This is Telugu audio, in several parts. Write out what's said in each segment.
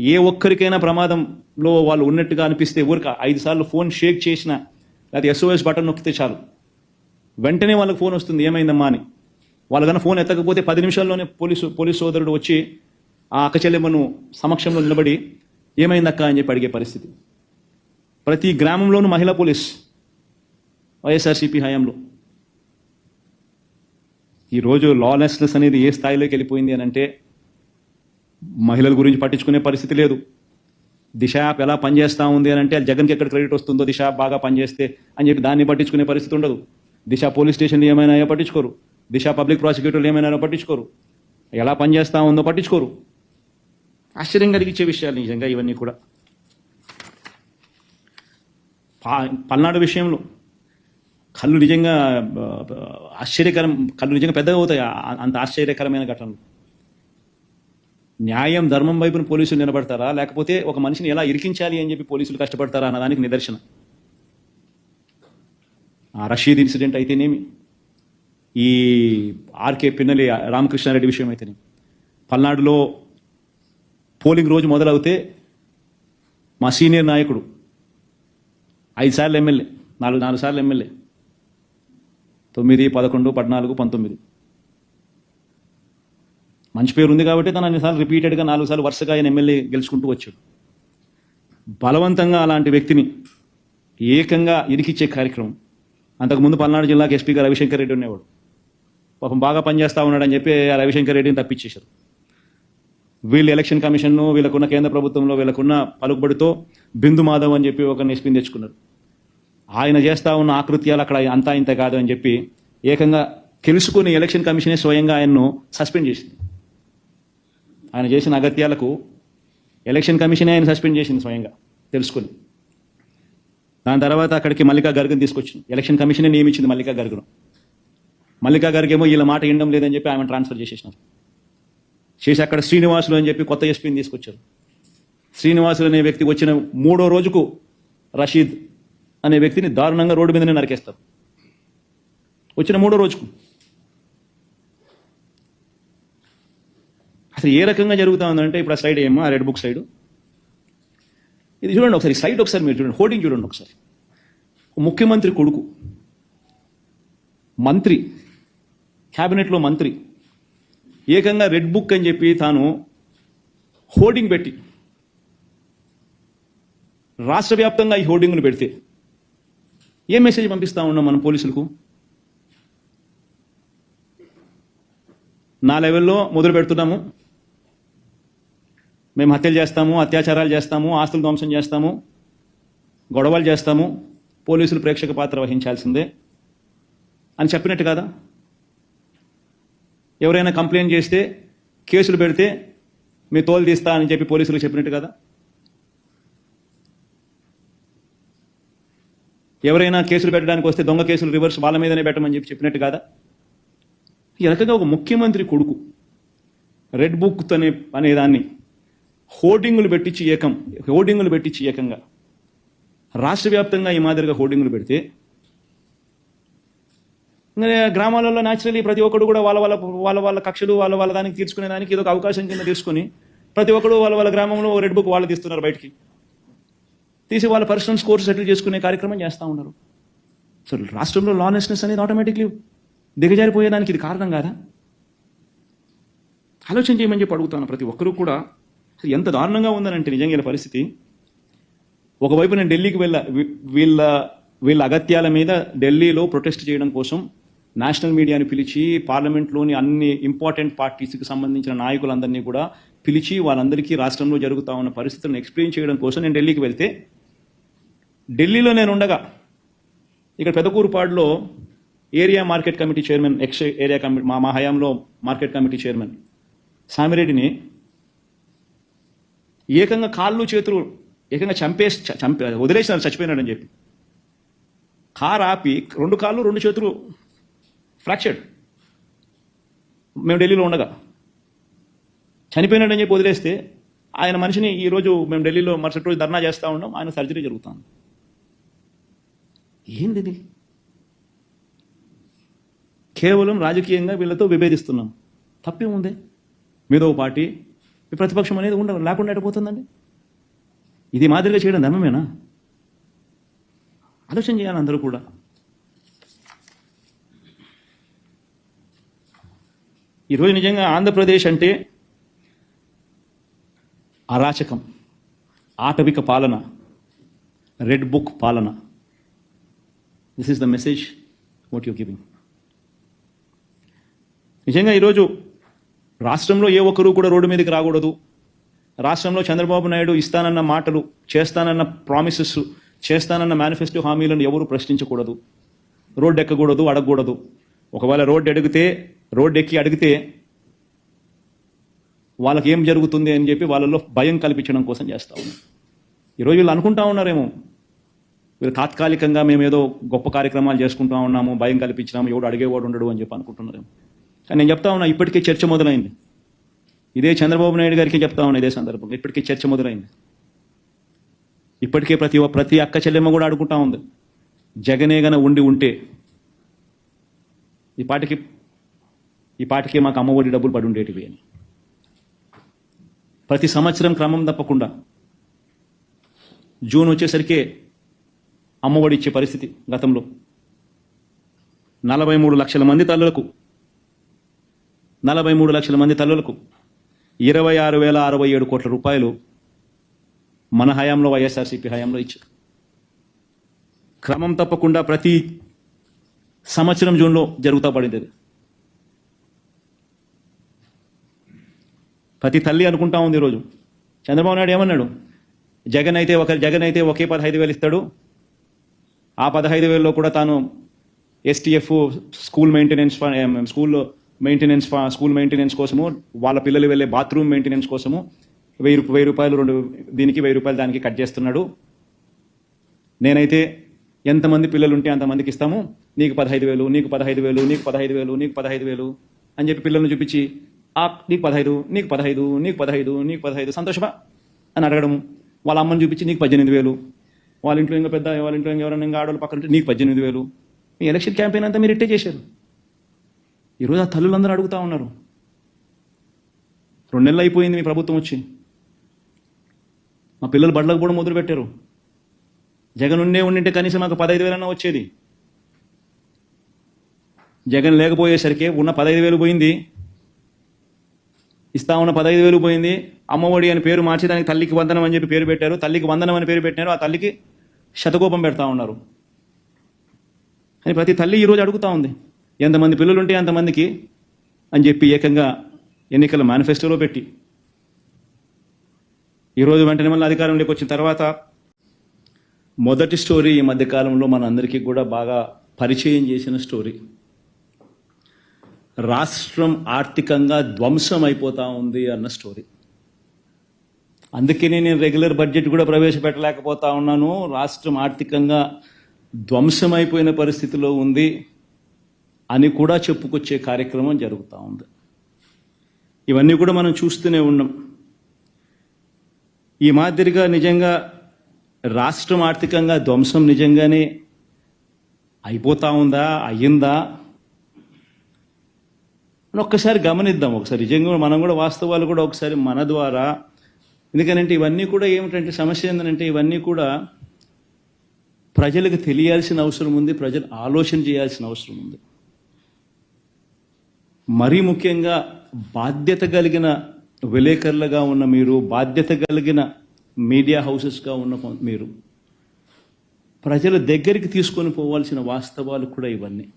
ఏ ఒక్కరికైనా ప్రమాదంలో వాళ్ళు ఉన్నట్టుగా అనిపిస్తే ఊరికి ఐదు సార్లు ఫోన్ షేక్ చేసిన లేకపోతే ఎస్ఓఎస్ బటన్ నొక్కితే చాలు. వెంటనే వాళ్ళకి ఫోన్ వస్తుంది ఏమైందమ్మా అని. వాళ్ళకన్నా ఫోన్ ఎత్తకపోతే పది నిమిషాల్లోనే పోలీసు పోలీసు సోదరుడు వచ్చి ఆ అక్క చెల్లెమ్మను సమక్షంలో నిలబడి ఏమైందక్క అని చెప్పి అడిగే పరిస్థితి. ప్రతి గ్రామంలోనూ మహిళా పోలీస్ వైఎస్ఆర్సీపీ హయాంలో. ఈరోజు లాలెస్నెస్ అనేది ఏ స్థాయిలోకి వెళ్ళిపోయింది అని అంటే మహిళల గురించి పట్టించుకునే పరిస్థితి లేదు. దిశ యాప్ ఎలా పనిచేస్తూ ఉంది అని అంటే జగన్కి ఎక్కడ క్రెడిట్ వస్తుందో దిశ యాప్ బాగా పనిచేస్తే అని చెప్పి దాన్ని పట్టించుకునే పరిస్థితి ఉండదు. దిశ పోలీస్ స్టేషన్లు ఏమైనా పట్టించుకోరు. దిశ పబ్లిక్ ప్రాసిక్యూటర్లు ఏమైనా పట్టించుకోరు. ఎలా పనిచేస్తూ ఉందో పట్టించుకోరు. ఆశ్చర్యం కలిగించే విషయాలు నిజంగా ఇవన్నీ కూడా. పల్నాడు విషయంలో కళ్ళు నిజంగా ఆశ్చర్యకరం కళ్ళు నిజంగా పెద్దగా అవుతాయి. అంత ఆశ్చర్యకరమైన ఘటనలు. న్యాయం ధర్మం వైపున పోలీసులు నిలబడతారా? లేకపోతే ఒక మనిషిని ఎలా ఇరికించాలి అని చెప్పి పోలీసులు కష్టపడతారా అన్నదానికి నిదర్శనం. ఆ రషీద్ ఇన్సిడెంట్ అయితేనేమి? ఈ ఆర్కే పిన్నలి రామకృష్ణారెడ్డి విషయం అయితేనేమి? పల్నాడులో పోలింగ్ రోజు మొదలవుతే మా సీనియర్ నాయకుడు ఐదు సార్లు ఎమ్మెల్యే నాలుగు నాలుగు సార్లు ఎమ్మెల్యే తొమ్మిది పదకొండు పద్నాలుగు పంతొమ్మిది. మంచి పేరు ఉంది కాబట్టి తను అన్నిసార్లు రిపీటెడ్గా నాలుగు సార్లు వరుసగా ఆయన ఎమ్మెల్యే గెలుచుకుంటూ వచ్చాడు. బలవంతంగా అలాంటి వ్యక్తిని ఏకంగా ఇరికిచ్చే కార్యక్రమం. అంతకుముందు పల్నాడు జిల్లాకి ఎస్పీగా రవిశంకర్ రెడ్డి ఉండేవాడు. పాపం బాగా పనిచేస్తూ ఉన్నాడని చెప్పి ఆ రవిశంకర్ రెడ్డిని తప్పించేశారు. వీళ్ళు ఎలక్షన్ కమిషన్ను వీళ్ళకున్న కేంద్ర ప్రభుత్వంలో వీళ్ళకున్న పలుకుబడితో బిందు మాధవ్ అని చెప్పి ఒక ఎస్పీని తెచ్చుకున్నారు. ఆయన చేస్తా ఉన్న ఆకృత్యాలు అక్కడ అంతా ఇంత కాదు అని చెప్పి ఏకంగా తెలుసుకుని ఎలక్షన్ కమిషనే స్వయంగా ఆయన్ను సస్పెండ్ చేసింది. ఆయన చేసిన అగత్యాలకు ఎలక్షన్ కమిషనే ఆయన సస్పెండ్ చేసింది స్వయంగా తెలుసుకుని. దాని తర్వాత అక్కడికి మల్లికా గర్గని తీసుకొచ్చింది. ఎలక్షన్ కమిషనే నియమించింది మల్లికా గర్గను. మల్లికా గర్గ్ ఏమో వీళ్ళ మాట వినడం లేదని చెప్పి ఆమె ట్రాన్స్ఫర్ చేసేసినారు. చేసి అక్కడ శ్రీనివాసులు అని చెప్పి కొత్త ఎస్పీని తీసుకొచ్చారు. శ్రీనివాసులు అనే వ్యక్తి వచ్చిన మూడో రోజుకు రషీద్ అనే వ్యక్తిని దారుణంగా రోడ్డు మీదనే నరికేస్తారు. వచ్చిన మూడో రోజుకు అసలు ఏ రకంగా జరుగుతా ఉందంటే ఇప్పుడు ఆ సైడ్ ఏమో ఆ రెడ్ బుక్ సైడ్ ఇది చూడండి ఒకసారి సైడ్ ఒకసారి మీరు చూడండి హోర్డింగ్ చూడండి ఒకసారి. ముఖ్యమంత్రి కొడుకు మంత్రి క్యాబినెట్లో మంత్రి ఏకంగా రెడ్ బుక్ అని చెప్పి తాను హోర్డింగ్ పెట్టి రాష్ట్ర వ్యాప్తంగా ఈ హోర్డింగ్ను పెడితే ఏ మెసేజ్ పంపిస్తా ఉన్నాం మనం పోలీసులకు? నా లెవెల్లో మొదలు పెడుతున్నాము. మేము హత్యలు చేస్తాము అత్యాచారాలు చేస్తాము ఆస్తులు ధ్వంసం చేస్తాము గొడవలు చేస్తాము పోలీసులు ప్రేక్షక పాత్ర వహించాల్సిందే అని చెప్పినట్టు కదా? ఎవరైనా కంప్లైంట్ చేస్తే కేసులు పెడితే మీ తోలు తీస్తా అని చెప్పి పోలీసులు చెప్పినట్టు కదా? ఎవరైనా కేసులు పెట్టడానికి వస్తే దొంగ కేసులు రివర్స్ వాళ్ళ మీదనే పెట్టమని చెప్పి చెప్పినట్టు కాదా? ఈ రకంగా ఒక ముఖ్యమంత్రి కొడుకు రెడ్ బుక్ అనే అనేదాన్ని హోర్డింగులు పెట్టించి ఏకం హోర్డింగులు పెట్టించి ఏకంగా. రాష్ట్ర వ్యాప్తంగా ఈ మాదిరిగా హోర్డింగులు పెడితే గ్రామాలలో న్యాచురలీ ప్రతి ఒక్కడు కూడా వాళ్ళ వాళ్ళ వాళ్ళ వాళ్ళ కక్షలు వాళ్ళ వాళ్ళ దానికి తీర్చుకునే దానికి ఏదో ఒక అవకాశం కింద తీసుకుని ప్రతి ఒక్కడు వాళ్ళ వాళ్ళ గ్రామంలో రెడ్ బుక్ వాళ్ళు తీస్తున్నారు బయటికి. తీసి వాళ్ళ పర్సనల్ స్కోర్ సెటిల్ చేసుకునే కార్యక్రమం చేస్తూ ఉన్నారు. సో రాష్ట్రంలో లానెస్నెస్ అనేది ఆటోమేటిక్లీ దిగజారిపోయేదానికి ఇది కారణం కాదా? ఆలోచన చేయమని చెప్పి అడుగుతాను ప్రతి ఒక్కరూ కూడా. ఎంత దారుణంగా ఉందనంటే నిజంగా వీళ్ళ పరిస్థితి. ఒకవైపు నేను ఢిల్లీకి వెళ్ళ వీళ్ళ వీళ్ళ అగత్యాల మీద ఢిల్లీలో ప్రొటెస్ట్ చేయడం కోసం నేషనల్ మీడియాని పిలిచి పార్లమెంట్లోని అన్ని ఇంపార్టెంట్ పార్టీస్కి సంబంధించిన నాయకులందరినీ కూడా పిలిచి వాళ్ళందరికీ రాష్ట్రంలో జరుగుతా ఉన్న పరిస్థితులను ఎక్స్ప్లెయిన్ చేయడం కోసం నేను ఢిల్లీకి వెళ్తే ఢిల్లీలో నేను ఉండగా ఇక్కడ పెదకూరుపాడులో area market committee chairman ex area committee మా మా హయాంలో మార్కెట్ కమిటీ చైర్మన్ సామిరెడ్డిని ఏకంగా కాళ్ళు చేతులు ఏకంగా చంపేసి చంపే వదిలేసినారు చచ్చిపోయినాడని చెప్పి. కారు ఆపి రెండు కాళ్ళు రెండు చేతులు ఫ్రాక్చర్డ్. మేము ఢిల్లీలో ఉండగా. చనిపోయినాడని చెప్పి వదిలేస్తే ఆయన మనిషిని ఈరోజు మేము ఢిల్లీలో మరుసటి రోజు ధర్నా చేస్తూ ఉన్నాం ఆయన సర్జరీ జరుగుతుంది. ఏంది ఇది? కేవలం రాజకీయంగా వీళ్ళతో విభేదిస్తున్నాం. తప్పేముంది? మీదో పార్టీ ప్రతిపక్షం అనేది ఉండదు లేకుండా పోతుందండి? ఇది మాదిరిగా చేయడం ధర్మమేనా? ఆలోచన చేయాలి అందరూ కూడా. ఈరోజు నిజంగా ఆంధ్రప్రదేశ్ అంటే అరాచకం ఆటవిక పాలన రెడ్ బుక్ పాలన. This is the message what you giving నిజంగా ఈరోజు రాష్ట్రంలో ఏ ఒక్కరూ కూడా రోడ్డు మీదకి రాకూడదు. రాష్ట్రంలో చంద్రబాబు నాయుడు ఇస్తానన్న మాటలు చేస్తానన్న ప్రామిసెస్ చేస్తానన్న మేనిఫెస్టో హామీలను ఎవరు ప్రశ్నించకూడదు. రోడ్డు ఎక్కకూడదు అడగకూడదు. ఒకవేళ రోడ్డు అడిగితే రోడ్డు ఎక్కి అడిగితే వాళ్ళకి ఏం జరుగుతుంది అని చెప్పి వాళ్ళలో భయం కల్పించడం కోసం చేస్తా ఉన్నాం. ఈరోజు వీళ్ళు అనుకుంటా ఉన్నారేమో. వీళ్ళు తాత్కాలికంగా మేము ఏదో గొప్ప కార్యక్రమాలు చేసుకుంటా ఉన్నాము భయం కల్పించినాము ఎవడు అడిగేవాడు ఉండడు అని చెప్పి అనుకుంటున్నారేమో. కానీ నేను చెప్తా ఉన్నా ఇప్పటికే చర్చ మొదలైంది. ఇదే చంద్రబాబు నాయుడు గారికి చెప్తా ఉన్నా ఇదే సందర్భంగా. ఇప్పటికే చర్చ మొదలైంది. ఇప్పటికే ప్రతి ప్రతి అక్క చెల్లెమ్మ కూడా ఆడుకుంటా ఉంది. జగనే గన ఉండి ఉంటే ఈ పాటికి ఈ పాటికి మాకు అమ్మఒడి డబ్బులు పడి ఉండేటివి అని. ప్రతి సంవత్సరం క్రమం తప్పకుండా జూన్ వచ్చేసరికి అమ్మఒడి ఇచ్చే పరిస్థితి గతంలో. నలభై మూడు లక్షల మంది తల్లులకు నలభై మూడు లక్షల మంది తల్లులకు ఇరవై ఆరు వేల అరవై ఏడు కోట్ల రూపాయలు మన హయాంలో వైఎస్ఆర్సీపీ హయాంలో ఇచ్చారు. క్రమం తప్పకుండా ప్రతి సంవత్సరం జూన్లో జరుగుతూ పడింది ప్రతి తల్లి అనుకుంటా ఉంది ఈరోజు చంద్రబాబు నాయుడు ఏమన్నాడు? జగన్ అయితే ఒక జగన్ అయితే ఒకే పదహైదు వేలు ఇస్తాడు. ఆ పదహైదు వేలలో కూడా తాను ఎస్టీఎఫ్ స్కూల్ మెయింటెనెన్స్ స్కూల్లో మెయింటెనెన్స్ స్కూల్ మెయింటెనెన్స్ కోసము వాళ్ళ పిల్లలు వెళ్ళే బాత్రూమ్ మెయింటెనెన్స్ కోసము వెయ్యి రూప- వెయ్యి రూపాయలు రెండు దీనికి వెయ్యి రూపాయలు దానికి కట్ చేస్తున్నాడు. నేనైతే ఎంతమంది పిల్లలు ఉంటే అంతమందికి ఇస్తాము. నీకు పదహైదు వేలు నీకు పదహైదు వేలు నీకు పదహైదు వేలు నీకు పదహైదు వేలు అని చెప్పి పిల్లల్ని చూపించి ఆ నీకు పదహైదు నీకు పదహైదు నీకు పదహైదు నీకు పదహైదు సంతోషమా? అని అడగడం వాళ్ళ అమ్మని చూపించి నీకు పద్దెనిమిది వేలు. వాళ్ళ ఇంట్లో ఇంకా పెద్ద వాళ్ళ ఇంట్లో ఇంకా ఎవరైనా ఇంకా ఆడవాళ్ళు పక్కన నీకు పద్దెనిమిది వేలు. మీ ఎలక్షన్ క్యాంపెయిన్ అంతా మీరు ఇట్టే చేశారు. ఈరోజు ఆ తల్లులందరూ అడుగుతా ఉన్నారు. రెండు నెలలు అయిపోయింది మీ ప్రభుత్వం వచ్చి. మా పిల్లలు బడ్లకు కూడా మొదలు పెట్టారు జగన్ ఉండే ఉండింటే కనీసం మాకు పదహైదు వేలన్నా వచ్చేది. జగన్ లేకపోయేసరికి ఉన్న పదహైదు వేలు పోయింది. ఇస్తా ఉన్న పదహైదు వేలు పోయింది. అమ్మఒడి అని పేరు మార్చి దానికి తల్లికి వందనం అని చెప్పి పేరు పెట్టారు. తల్లికి వందనం అని పేరు పెట్టారు ఆ తల్లికి శతకోపం పెడతా ఉన్నారు. అని ప్రతి తల్లి ఈరోజు అడుగుతా ఉంది. ఎంతమంది పిల్లలు ఉంటే అంతమందికి అని చెప్పి ఏకంగా ఎన్నికల మేనిఫెస్టోలో పెట్టి. ఈరోజు వెంటనే మళ్ళీ అధికారంలోకి వచ్చిన తర్వాత మొదటి స్టోరీ ఈ మధ్యకాలంలో మన అందరికీ కూడా బాగా పరిచయం చేసిన స్టోరీ. రాష్ట్రం ఆర్థికంగా ధ్వంసం అయిపోతా ఉంది అన్న స్టోరీ. అందుకనే నేను రెగ్యులర్ బడ్జెట్ కూడా ప్రవేశపెట్టలేకపోతా ఉన్నాను. రాష్ట్రం ఆర్థికంగా ధ్వంసం అయిపోయిన పరిస్థితిలో ఉంది. అని కూడా చెప్పుకొచ్చే కార్యక్రమం జరుగుతూ ఉంది. ఇవన్నీ కూడా మనం చూస్తూనే ఉన్నాం. ఈ మాదిరిగా నిజంగా రాష్ట్రం ఆర్థికంగా ధ్వంసం నిజంగానే అయిపోతా ఉందా అయ్యిందా? అని ఒక్కసారి గమనిద్దాం. ఒకసారి నిజంగా మనం కూడా వాస్తవాలు కూడా ఒకసారి మన ద్వారా. ఎందుకనంటే ఇవన్నీ కూడా ఏమిటంటే సమస్య ఏంటంటే ఇవన్నీ కూడా ప్రజలకు తెలియాల్సిన అవసరం ఉంది ప్రజలు ఆలోచన చేయాల్సిన అవసరం ఉంది. మరీ ముఖ్యంగా బాధ్యత కలిగిన విలేకరులుగా ఉన్న మీరు బాధ్యత కలిగిన మీడియా హౌసెస్గా ఉన్న మీరు. ప్రజల దగ్గరికి తీసుకొని పోవాల్సిన వాస్తవాలు కూడా ఇవన్నీ.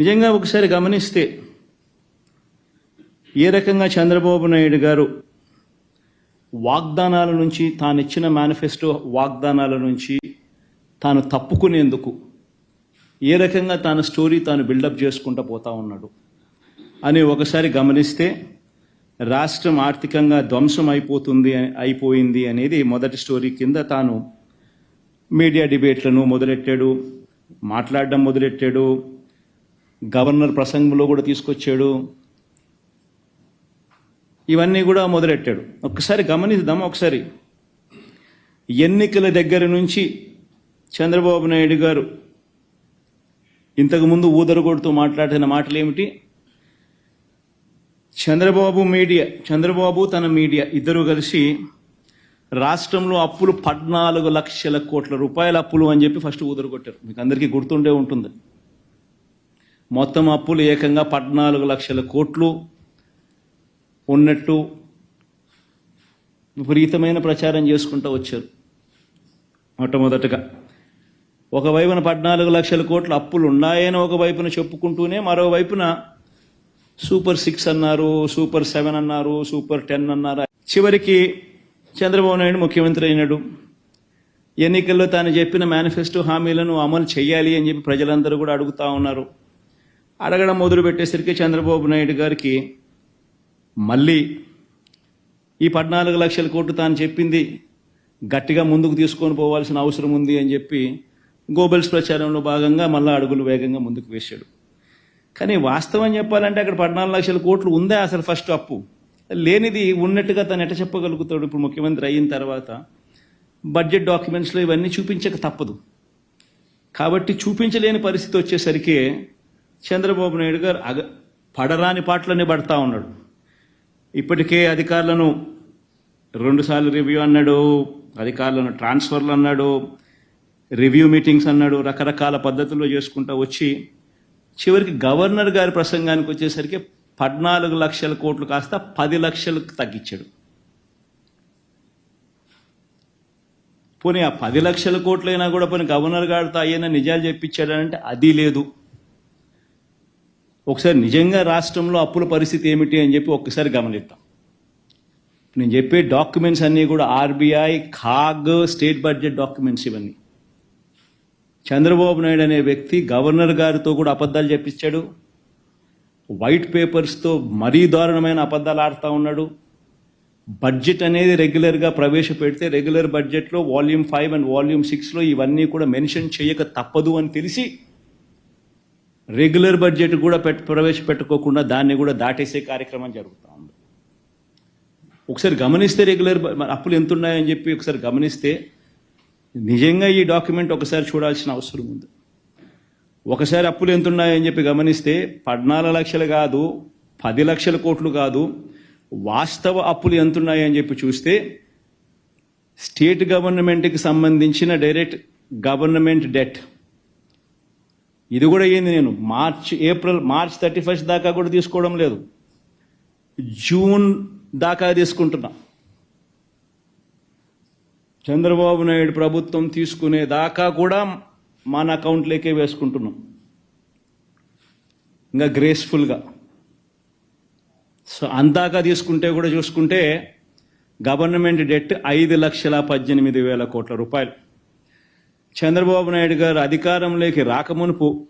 నిజంగా ఒకసారి గమనిస్తే ఏ రకంగా చంద్రబాబు నాయుడు గారు వాగ్దానాల నుంచి తాను ఇచ్చిన మేనిఫెస్టో వాగ్దానాల నుంచి తాను తప్పుకునేందుకు ఏ రకంగా తాను స్టోరీ తాను బిల్డప్ చేసుకుంటూ పోతా ఉన్నాడు అని ఒకసారి గమనిస్తే రాష్ట్రం ఆర్థికంగా ధ్వంసం అయిపోతుంది అయిపోయింది అనేది మొదటి స్టోరీ కింద తాను మీడియా డిబేట్లను మొదలెట్టాడు మాట్లాడడం మొదలెట్టాడు గవర్నర్ ప్రసంగంలో కూడా తీసుకొచ్చాడు. ఇవన్నీ కూడా మొదలెట్టాడు. ఒక్కసారి గమనిద్దాం ఒకసారి. ఎన్నికల దగ్గర నుంచి చంద్రబాబు నాయుడు గారు ఇంతకుముందు ఊదరగొడుతూ మాట్లాడిన మాటలు ఏమిటి చంద్రబాబు మీడియా చంద్రబాబు తన మీడియా ఇద్దరు కలిసి రాష్ట్రంలో అప్పులు పద్నాలుగు లక్షల కోట్ల రూపాయల అప్పులు అని చెప్పి ఫస్ట్ ఊదరగొట్టారు. మీకు అందరికీ గుర్తుండే ఉంటుంది. మొత్తం అప్పులు ఏకంగా పద్నాలుగు లక్షల కోట్లు ఉన్నట్టు విపరీతమైన ప్రచారం చేసుకుంటూ వచ్చారు. మొట్టమొదటగా ఒకవైపున పద్నాలుగు లక్షల కోట్ల అప్పులు ఉన్నాయని ఒకవైపున చెప్పుకుంటూనే మరోవైపున సూపర్ సిక్స్ అన్నారు సూపర్ సెవెన్ అన్నారు సూపర్ టెన్ అన్నారు. చివరికి చంద్రబాబు నాయుడు ముఖ్యమంత్రి అయినాడు. ఎన్నికల్లో తాను చెప్పిన మేనిఫెస్టో హామీలను అమలు చేయాలి అని చెప్పి ప్రజలందరూ కూడా అడుగుతా ఉన్నారు. అడగడం మొదలు పెట్టేసరికి చంద్రబాబు నాయుడు గారికి మళ్ళీ ఈ పద్నాలుగు లక్షల కోట్లు తాను చెప్పింది గట్టిగా ముందుకు తీసుకొని పోవాల్సిన అవసరం ఉంది అని చెప్పి గోబెల్స్ ప్రచారంలో భాగంగా మళ్ళీ అడుగులు వేగంగా ముందుకు వేశాడు. కానీ వాస్తవం చెప్పాలంటే అక్కడ పద్నాలుగు లక్షల కోట్లు ఉందా అసలు ఫస్ట్ అప్పు? లేనిది ఉన్నట్టుగా తను ఎట చెప్పగలుగుతాడు ఇప్పుడు ముఖ్యమంత్రి అయిన తర్వాత. బడ్జెట్ డాక్యుమెంట్స్లో ఇవన్నీ చూపించక తప్పదు. కాబట్టి చూపించలేని పరిస్థితి వచ్చేసరికి చంద్రబాబు నాయుడు గారు అగ పడరాని పాటలనే పడతా ఉన్నాడు. ఇప్పటికే అధికారులను రెండుసార్లు రివ్యూ అన్నాడు అధికారులను ట్రాన్స్ఫర్లు అన్నాడు రివ్యూ మీటింగ్స్ అన్నాడు రకరకాల పద్ధతుల్లో చేసుకుంటూ వచ్చి చివరికి గవర్నర్ గారి ప్రసంగానికి వచ్చేసరికి పద్నాలుగు లక్షల కోట్లు కాస్త పది లక్షలకు తగ్గించాడు. పోనీ ఆ పది లక్షల కోట్లైనా కూడా పోనీ గవర్నర్ గారితో అయ్యైనా నిజాలు చెప్పించాడంటే అది లేదు. ఒకసారి నిజంగా రాష్ట్రంలో అప్పుల పరిస్థితి ఏమిటి అని చెప్పి ఒక్కసారి గమనిద్దాం. నేను చెప్పే డాక్యుమెంట్స్ అన్నీ కూడా RBI CAG state budget documents ఇవన్నీ. చంద్రబాబు నాయుడు అనే వ్యక్తి గవర్నర్ గారితో కూడా అబద్ధాలు చెప్పించాడు. వైట్ పేపర్స్తో మరీ దారుణమైన అబద్ధాలు ఆడుతూ ఉన్నాడు. బడ్జెట్ అనేది రెగ్యులర్గా ప్రవేశపెడితే రెగ్యులర్ బడ్జెట్లో వాల్యూమ్ ఫైవ్ అండ్ వాల్యూమ్ సిక్స్లో ఇవన్నీ కూడా మెన్షన్ చేయక తప్పదు అని తెలిసి రెగ్యులర్ బడ్జెట్ కూడా పెట్ ప్రవేశపెట్టుకోకుండా దాన్ని కూడా దాటేసే కార్యక్రమం జరుగుతూ ఉంది. ఒకసారి గమనిస్తే రెగ్యులర్ అప్పులు ఎంత ఉన్నాయని చెప్పి ఒకసారి గమనిస్తే నిజంగా ఈ డాక్యుమెంట్ ఒకసారి చూడాల్సిన అవసరం ఉంది. ఒకసారి అప్పులు ఎంత ఉన్నాయని చెప్పి గమనిస్తే పద్నాలుగు లక్షలు కాదు పది లక్షల కోట్లు కాదు వాస్తవ అప్పులు ఎంత ఉన్నాయని చెప్పి చూస్తే స్టేట్ గవర్నమెంట్కి సంబంధించిన డైరెక్ట్ గవర్నమెంట్ డెట్. ఇది కూడా ఏంది నేను? March April March thirty first దాకా కూడా తీసుకోవడం లేదు. జూన్ దాకా తీసుకుంటున్నా. చంద్రబాబు నాయుడు ప్రభుత్వం తీసుకునే దాకా కూడా మన అకౌంట్లోకే వేసుకుంటున్నాం. ఇంకా గ్రేస్ఫుల్గా సో అందాక తీసుకుంటే కూడా చూసుకుంటే గవర్నమెంట్ డెట్ ఐదు లక్షల పద్దెనిమిది వేల కోట్ల రూపాయలు. చంద్రబాబు నాయుడు గారు అధికారంలోకి రాకమునుపు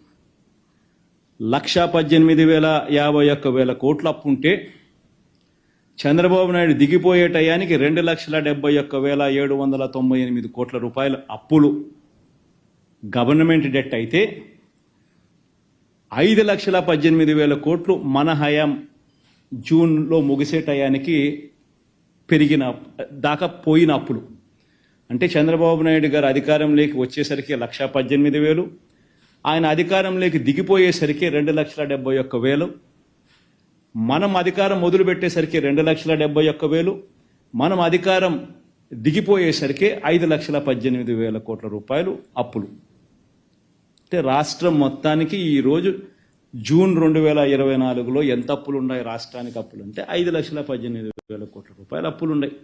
లక్ష పద్దెనిమిది వేల యాభై ఒక్క వేల కోట్ల అప్పు ఉంటే చంద్రబాబు నాయుడు దిగిపోయే టయానికి రెండు లక్షల డెబ్బై ఒక్క వేల ఏడు వందల తొంభై ఎనిమిది కోట్ల రూపాయల అప్పులు. గవర్నమెంట్ డెట్ అయితే ఐదు లక్షల పద్దెనిమిది వేల కోట్లు మన హయాం జూన్లో ముగిసే టయానికి పెరిగిన దాకా పోయిన అప్పులు. అంటే చంద్రబాబు నాయుడు గారు అధికారంలోకి వచ్చేసరికి లక్ష పద్దెనిమిది వేలు ఆయన అధికారంలోకి దిగిపోయేసరికి రెండు లక్షల డెబ్బై ఒక్క వేలు మనం అధికారం మొదలుపెట్టేసరికి రెండు లక్షల డెబ్బై ఒక్క వేలు మనం అధికారం దిగిపోయేసరికి ఐదు లక్షల పద్దెనిమిది వేల కోట్ల రూపాయలు అప్పులు. అంటే రాష్ట్రం మొత్తానికి ఈరోజు జూన్ రెండు వేల ఇరవై నాలుగులో ఎంత అప్పులు ఉన్నాయి రాష్ట్రానికి అప్పులు అంటే ఐదు లక్షల పద్దెనిమిది వేల కోట్ల రూపాయల అప్పులు ఉన్నాయి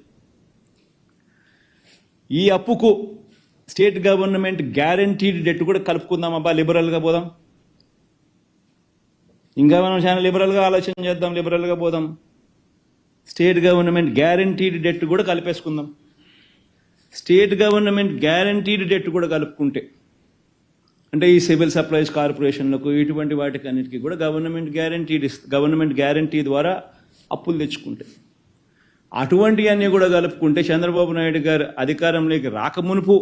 ఈ అప్పుకు స్టేట్ గవర్నమెంట్ గ్యారంటీడ్ డెట్ కూడా కలుపుకుందాం అబ్బా లిబరల్గా పోదాం. ఇంకా మనం చాలా లిబరల్గా ఆలోచన చేద్దాం లిబరల్గా పోదాం. స్టేట్ గవర్నమెంట్ గ్యారంటీడ్ డెట్ కూడా కలిపేసుకుందాం. స్టేట్ గవర్నమెంట్ గ్యారంటీడ్ డెట్ కూడా కలుపుకుంటే అంటే ఈ సివిల్ సప్లైస్ కార్పొరేషన్లకు ఇటువంటి వాటికి అన్నిటికీ కూడా గవర్నమెంట్ గ్యారంటీడ్ గవర్నమెంట్ గ్యారంటీ ద్వారా అప్పులు తెచ్చుకుంటే. అటువంటివన్నీ కూడా కలుపుకుంటే చంద్రబాబు నాయుడు గారు అధికారంలోకి రాకమునుపు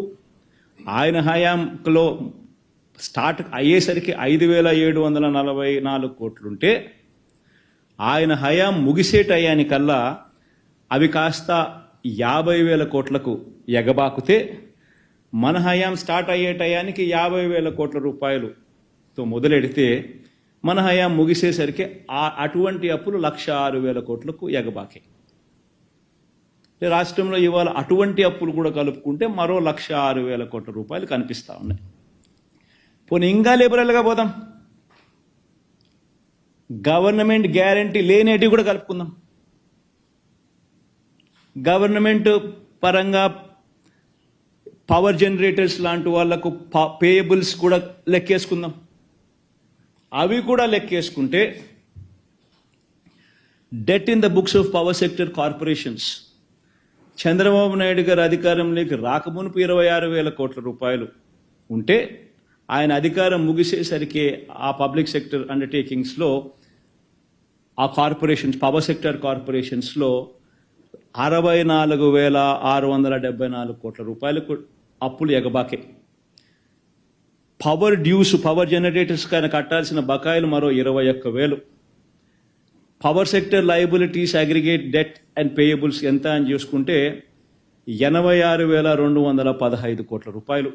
ఆయన హయాంలో స్టార్ట్ అయ్యేసరికి ఐదు వేల ఏడు వందల నలభై నాలుగు కోట్లుంటే ఆయన హయాం ముగిసే టయానికల్లా అవి కాస్త యాభై వేల కోట్లకు ఎగబాకుతే మన హయాం స్టార్ట్ అయ్యే టయానికి యాభై వేల కోట్ల రూపాయలుతో మొదలెడితే మన హయాం ముగిసేసరికి ఆ అటువంటి అప్పులు లక్ష ఆరు వేల కోట్లకు ఎగబాకే. రాష్ట్రంలో ఇవాళ అటువంటి అప్పులు కూడా కలుపుకుంటే మరో లక్ష ఆరు వేల కోట్ల రూపాయలు కనిపిస్తా ఉన్నాయి. పోనీ ఇంకా లిబరల్గా పోదాం. గవర్నమెంట్ గ్యారంటీ లేనేటివి కూడా కలుపుకుందాం. గవర్నమెంట్ పరంగా పవర్ జనరేటర్స్ లాంటి వాళ్ళకు పేయబుల్స్ కూడా లెక్కేసుకుందాం. అవి కూడా లెక్కేసుకుంటే debt in the books of power sector corporations. Chandrababu Naidu గారు అధికారంలోకి రాకమునుపు ఇరవై ఆరు వేల కోట్ల రూపాయలు ఉంటే ఆయన అధికారం ముగిసేసరికి ఆ పబ్లిక్ సెక్టర్ అండర్టేకింగ్స్లో ఆ కార్పొరేషన్స్ పవర్ సెక్టర్ కార్పొరేషన్స్లో అరవై నాలుగు వేల ఆరు వందల డెబ్బై నాలుగు కోట్ల రూపాయలకు అప్పులు ఎగబాకే. పవర్ డ్యూస్ పవర్ జనరేటర్స్ కానీ కట్టాల్సిన బకాయిలు మరో ఇరవై ఒక్క వేలు. Power sector liabilities aggregate debt and payables ఎంత అని చూసుకుంటే ఎనభై ఆరు వేల రెండు వందల పదహైదు కోట్ల రూపాయలు.